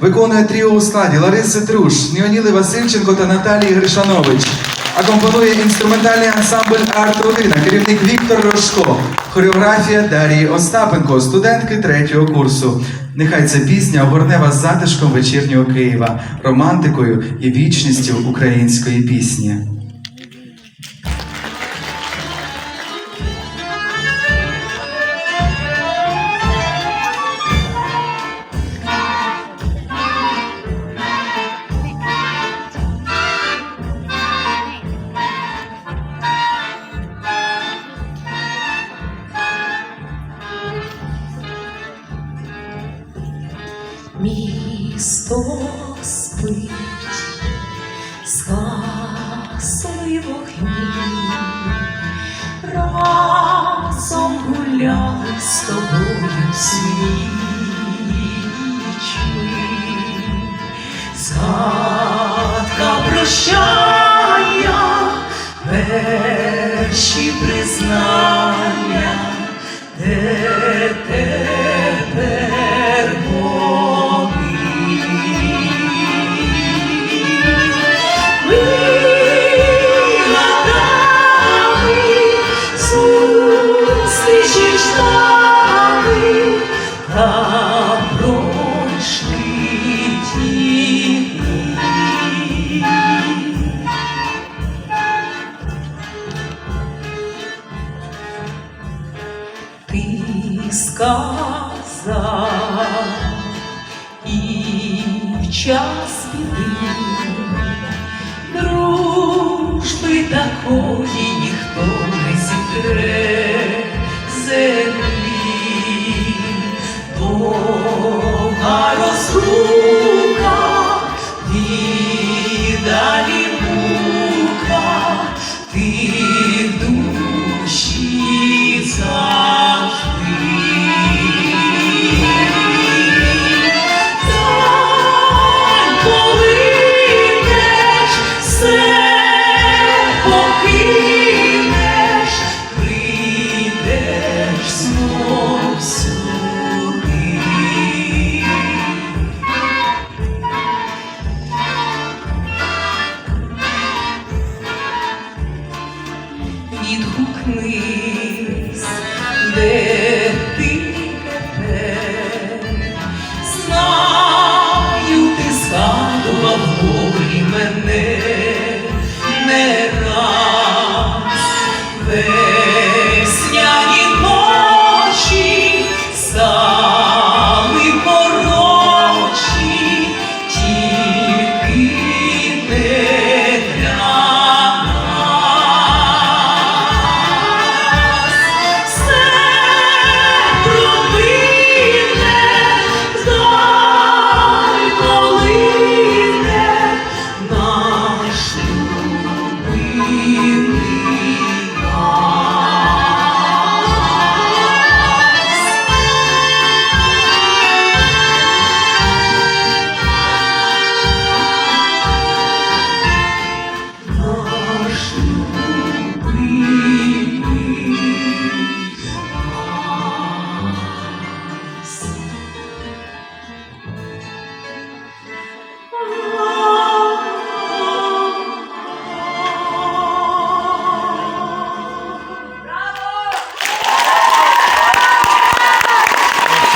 Виконує тріо у складі Лариси Труш, Неоніли Васильченко та Наталії Гришанович. А компонує інструментальний ансамбль Арт-Родина, керівник Віктор Рожко, хореографія Дарії Остапенко, студентки третього курсу. Нехай ця пісня огорне вас затишком вечірнього Києва, романтикою і вічністю української пісні. Місто спить, згасли вогні, разом гуляли з тобою свічми, згадка прощання, перші признання, де сказав і в час біди дружби такої. відгукнись, де